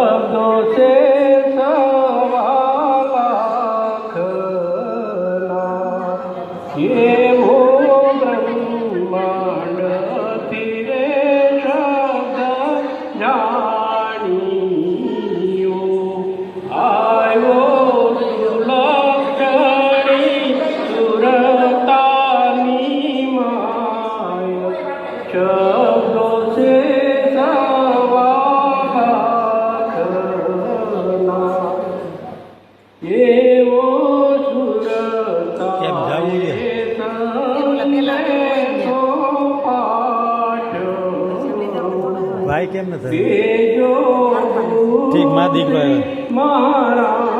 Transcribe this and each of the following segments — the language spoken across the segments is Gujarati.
শব্দ সে ભાઈ કેમ નથી ઠીકમાં દીકરો આવ્યો.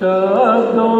Santo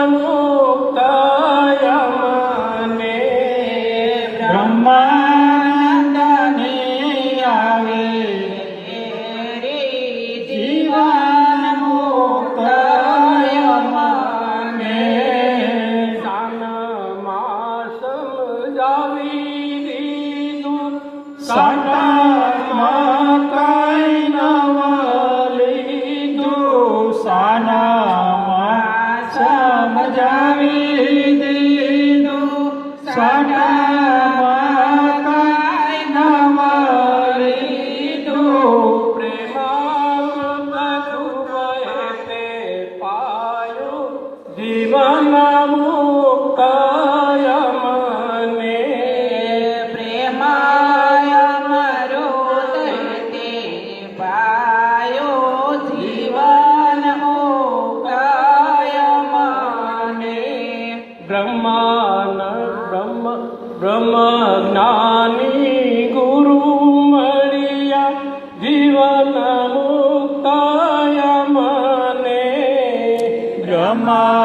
Santa બ્રહ્માન બ્રહ્મ બ્રહ્મ જ્ઞાની ગુરુ મળ્યા જીવન મુક્તાય મને બ્રહ્મા